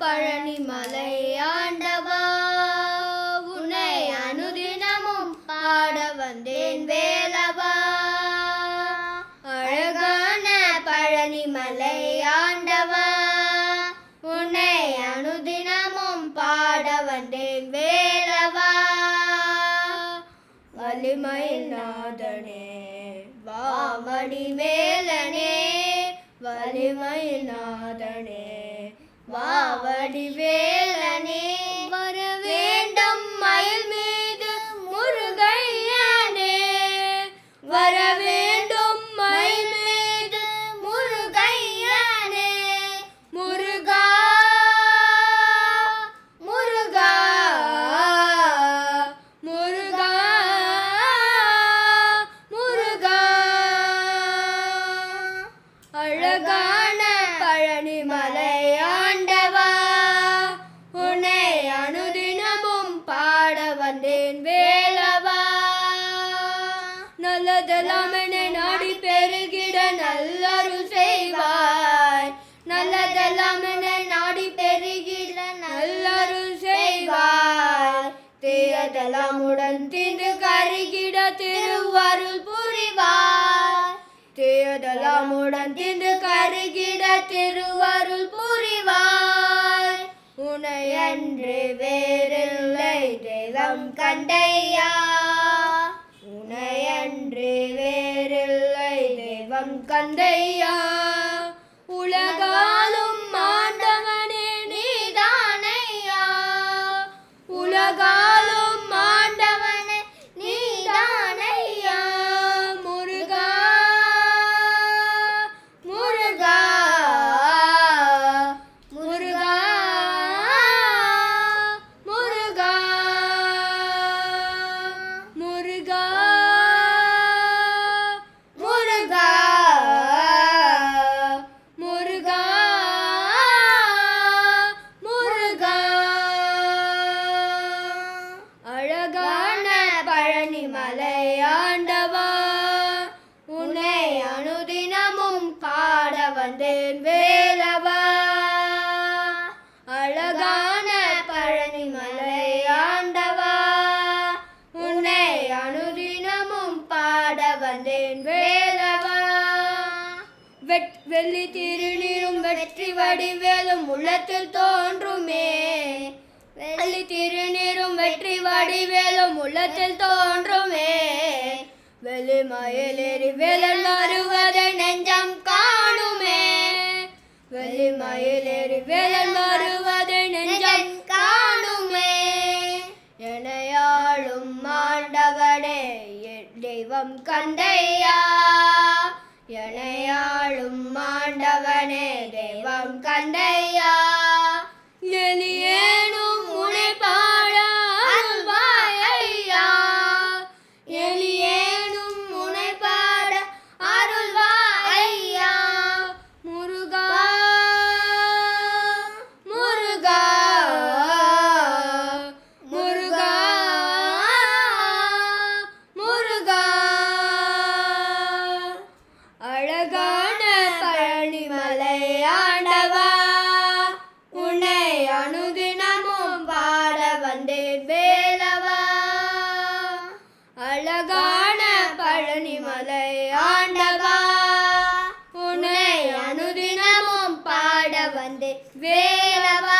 பழனி மலை ஆண்டவா உன்னை அனுதினமும் பாட வந்தேன் வேலவா. அழகான பழனி மலை ஆண்டவா உன்னை அனுதினமும் பாட வந்தேன் வேலவா. வலிமையில் நாதனே வாமணி மேலனே வலிமையில் நாதனே வாவடிவேல நல்லதெல்லாம் என்னை நாடி பெருகிட நல்லருள் செய்வாய். நல்லதெல்லாம் என்னை நாடி பெருகிட நல்லருள் செய்வாய். தீயதெல்லாம் உடன் தீந்து கருகிட திருவருள் புரிவாய். தீயதெல்லாம் உடன் தீந்து கருகிட திருவருள் புரிவாய். உனையன்று வேறில்லை தெய்வம் கண்டையா தெய்வம் கந்தையா உலகம் மலையாண்டவா? உன்னை அனுதினமும் பாட வந்தேன் வேலவா? அழகான பழனி மலையாண்டவா? உன்னை அனுதினமும் பாட வந்தேன் வேலவா? வெட் வெள்ளி திருநீரும் வெற்றி வடிவேலும் உள்ளத்தில் தோன்றுமே. வெள்ளி திருநீரும் வெற்றி வடிவேலும் உள்ளத்தில் தோன்றும் வெளிமயிலேறி வேலன் வருவதை நெஞ்சம் காணுமே வெளிமயிலேறி வேலன் வருவதை நெஞ்சம் காணுமே எனையாளும் மாண்டவனே தெய்வம் கண்டையா எனையாளும் மாண்டவனே தெய்வம் கண்டையா la